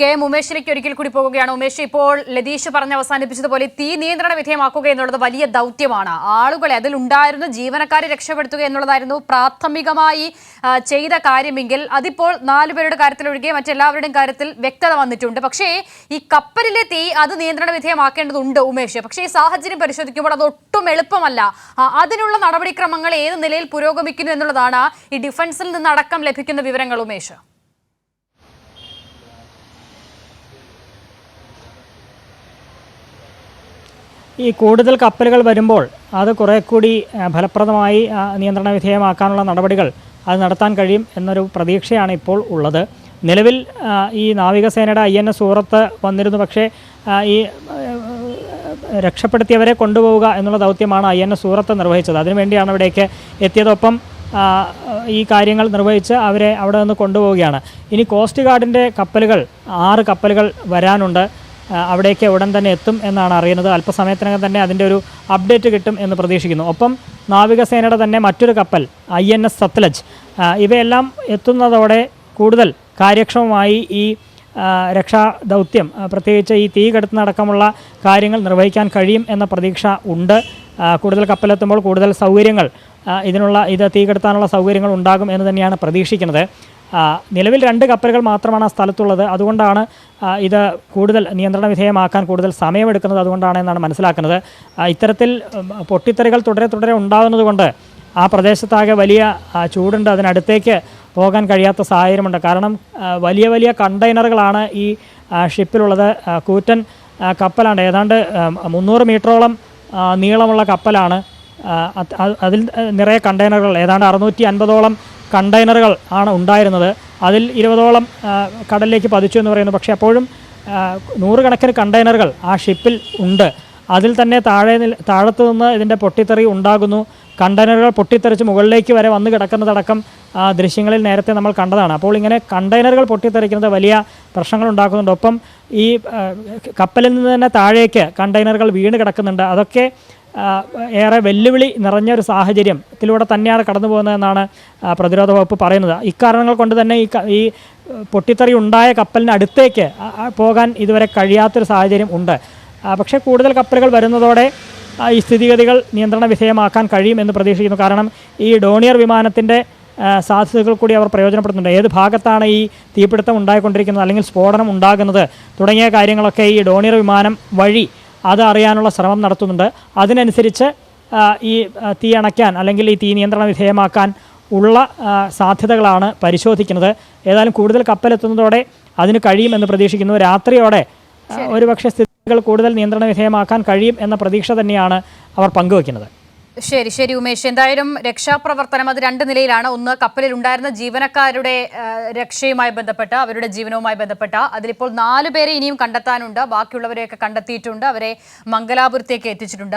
K M ഉമേഷിലേക്ക് ഒരിക്കൽ കൂടി പോവുകയാണ് ഉമേഷ് ഇപ്പോൾ ലതീഷ് പറഞ്ഞ് അവസാനിപ്പിച്ചതുപോലെ തീ നിയന്ത്രണ വിധേയമാക്കുക എന്നുള്ളത് വലിയ ദൗത്യമാണ്. ആളുകളെ അതിൽ ഉണ്ടായിരുന്ന ജീവനക്കാരെ രക്ഷപ്പെടുത്തുക എന്നുള്ളതായിരുന്നു പ്രാഥമികമായി ചെയ്ത കാര്യമെങ്കിൽ അതിപ്പോൾ നാലുപേരുടെ കാര്യത്തിലൊഴികെ മറ്റെല്ലാവരുടെയും കാര്യത്തിൽ വ്യക്തത വന്നിട്ടുണ്ട്. പക്ഷേ ഈ കപ്പലിലെ തീ അത് നിയന്ത്രണ വിധേയമാക്കേണ്ടതുണ്ട് ഉമേഷ്. പക്ഷേ ഈ സാഹചര്യം പരിശോധിക്കുമ്പോൾ അത് ഒട്ടും എളുപ്പമല്ല. അതിനുള്ള നടപടിക്രമങ്ങൾ ഏത് നിലയിൽ പുരോഗമിക്കുന്നു എന്നുള്ളതാണ് ഈ ഡിഫൻസിൽ നിന്നടക്കം ലഭിക്കുന്ന വിവരങ്ങൾ ഉമേഷ്. ഈ കൂടുതൽ കപ്പലുകൾ വരുമ്പോൾ അത് കുറേ കൂടി ഫലപ്രദമായി നിയന്ത്രണ വിധേയമാക്കാനുള്ള നടപടികൾ അത് നടത്താൻ കഴിയും എന്നൊരു പ്രതീക്ഷയാണ് ഇപ്പോൾ ഉള്ളത്. നിലവിൽ ഈ നാവികസേനയുടെ ഐ എൻ എസ് സൂറത്ത് വന്നിരുന്നു. പക്ഷേ ഈ രക്ഷപ്പെടുത്തിയവരെ കൊണ്ടുപോവുക എന്നുള്ള ദൗത്യമാണ് ഐ എൻ എസ് സൂറത്ത് നിർവഹിച്ചത്. അതിനുവേണ്ടിയാണ് ഇവിടേക്ക് എത്തിയതൊപ്പം ഈ കാര്യങ്ങൾ നിർവഹിച്ച് അവരെ അവിടെ നിന്ന് കൊണ്ടുപോവുകയാണ്. ഇനി കോസ്റ്റ് ഗാർഡിന്റെ കപ്പലുകൾ ആറ് കപ്പലുകൾ വരാനുണ്ട്. അവിടേക്ക് ഉടൻ തന്നെ എത്തും എന്നാണ് അറിയുന്നത്. അല്പസമയത്തിനകം തന്നെ അതിന്റെ ഒരു അപ്ഡേറ്റ് കിട്ടും എന്ന് പ്രതീക്ഷിക്കുന്നു. ഒപ്പം നാവികസേനയുടെ തന്നെ മറ്റൊരു കപ്പൽ ഐ എൻ എസ് സത്ലജ് ഇവയെല്ലാം എത്തുന്നതോടെ കൂടുതൽ കാര്യക്ഷമമായി ഈ രക്ഷാ ദൗത്യം പ്രത്യേകിച്ച് ഈ തീ കെടുത്തുന്നടക്കമുള്ള കാര്യങ്ങൾ നിർവഹിക്കാൻ കഴിയും എന്ന പ്രതീക്ഷ ഉണ്ട്. കൂടുതൽ കപ്പലെത്തുമ്പോൾ കൂടുതൽ സൗകര്യങ്ങൾ ഇതിനുള്ള ഇത് തീ കെടുത്താനുള്ള സൗകര്യങ്ങൾ ഉണ്ടാകും എന്ന് തന്നെയാണ് പ്രതീക്ഷിക്കുന്നത്. നിലവിൽ രണ്ട് കപ്പലുകൾ മാത്രമാണ് ആ സ്ഥലത്തുള്ളത്. അതുകൊണ്ടാണ് ഇത് കൂടുതൽ നിയന്ത്രണ വിധേയമാക്കാൻ കൂടുതൽ സമയമെടുക്കുന്നത് അതുകൊണ്ടാണ് എന്നാണ് മനസ്സിലാക്കുന്നത്. ഇത്തരത്തിൽ പൊട്ടിത്തെറികൾ തുടരെ തുടരെ ഉണ്ടാകുന്നതുകൊണ്ട് ആ പ്രദേശത്താകെ വലിയ ചൂടുണ്ട്. അതിനടുത്തേക്ക് പോകാൻ കഴിയാത്ത സാഹചര്യമുണ്ട്. കാരണം വലിയ വലിയ കണ്ടെയ്നറുകളാണ് ഈ ഷിപ്പിലുള്ളത്. കൂറ്റൻ കപ്പലാണ്. ഏതാണ്ട് മുന്നൂറ് മീറ്ററോളം നീളമുള്ള കപ്പലാണ്. അതിൽ നിറയെ കണ്ടെയ്നറുകൾ. ഏതാണ്ട് അറുന്നൂറ്റി അൻപതോളം കണ്ടെയ്നറുകൾ ആണ് ഉണ്ടായിരുന്നത്. അതിൽ ഇരുപതോളം കടലിലേക്ക് പതിച്ചു എന്ന് പറയുന്നു. പക്ഷേ അപ്പോഴും നൂറുകണക്കിന് കണ്ടെയ്നറുകൾ ആ ഷിപ്പിൽ ഉണ്ട്. അതിൽ തന്നെ താഴെ താഴത്തു നിന്ന് ഇതിന്റെ പൊട്ടിത്തെറി ഉണ്ടാകുന്നു. കണ്ടെയ്നറുകൾ പൊട്ടിത്തെറിച്ച് മുകളിലേക്ക് വരെ വന്ന് കിടക്കുന്നതടക്കം ദൃശ്യങ്ങളിൽ നേരത്തെ നമ്മൾ കണ്ടതാണ്. അപ്പോൾ ഇങ്ങനെ കണ്ടെയ്നറുകൾ പൊട്ടിത്തെറിക്കുന്നത് വലിയ പ്രശ്നങ്ങൾ ഉണ്ടാക്കുന്നുണ്ട്. ഒപ്പം ഈ കപ്പലിൽ നിന്ന് തന്നെ താഴേക്ക് കണ്ടെയ്നറുകൾ വീണ് കിടക്കുന്നുണ്ട്. അതൊക്കെ ഏറെ വെല്ലുവിളി നിറഞ്ഞ ഒരു സാഹചര്യത്തിലൂടെ തന്നെയാണ് കടന്നു പോകുന്നതെന്നാണ് പ്രതിരോധ വകുപ്പ് പറയുന്നത്. ഇക്കാരണങ്ങൾ കൊണ്ട് തന്നെ ഈ ഈ പൊട്ടിത്തെറി ഉണ്ടായ കപ്പലിന് അടുത്തേക്ക് പോകാൻ ഇതുവരെ കഴിയാത്തൊരു സാഹചര്യം ഉണ്ട്. പക്ഷേ കൂടുതൽ കപ്പലുകൾ വരുന്നതോടെ ഈ സ്ഥിതിഗതികൾ നിയന്ത്രണ വിധേയമാക്കാൻ കഴിയുമെന്ന് പ്രതീക്ഷിക്കുന്നു. കാരണം ഈ ഡോണിയർ വിമാനത്തിന്റെ സാധ്യതകൾ കൂടി അവർ പ്രയോജനപ്പെടുത്തുന്നുണ്ട്. ഏത് ഭാഗത്താണ് ഈ തീപിടുത്തം ഉണ്ടായിക്കൊണ്ടിരിക്കുന്നത് അല്ലെങ്കിൽ സ്ഫോടനം ഉണ്ടാകുന്നത് തുടങ്ങിയ കാര്യങ്ങളൊക്കെ ഈ ഡോണിയർ വിമാനം വഴി അത് അറിയാനുള്ള ശ്രമം നടത്തുന്നുണ്ട്. അതിനനുസരിച്ച് ഈ തീ അണയ്ക്കാൻ അല്ലെങ്കിൽ ഈ തീ നിയന്ത്രണ വിധേയമാക്കാൻ ഉള്ള സാധ്യതകളാണ് പരിശോധിക്കുന്നത്. ഏതായാലും കൂടുതൽ കപ്പലെത്തുന്നതോടെ അതിന് കഴിയുമെന്ന് പ്രതീക്ഷിക്കുന്നു. രാത്രിയോടെ ഒരുപക്ഷെ സ്ഥിതികൾ കൂടുതൽ നിയന്ത്രണ വിധേയമാക്കാൻ കഴിയും എന്ന പ്രതീക്ഷ തന്നെയാണ് അവർ പങ്കുവയ്ക്കുന്നത് ശരി ശരി ഉമേഷ്. എന്തായാലും രക്ഷാപ്രവർത്തനം അത് രണ്ട് നിലയിലാണ്. ഒന്ന് കപ്പലിൽ ഉണ്ടായിരുന്ന ജീവനക്കാരുടെ രക്ഷയുമായി ബന്ധപ്പെട്ട അവരുടെ ജീവനവുമായി ബന്ധപ്പെട്ട അതിലിപ്പോൾ നാലു പേരെ ഇനിയും കണ്ടെത്താനുണ്ട്. ബാക്കിയുള്ളവരെയൊക്കെ കണ്ടെത്തിയിട്ടുണ്ട്. അവരെ മംഗലാപുരത്തേക്ക് എത്തിച്ചിട്ടുണ്ട്.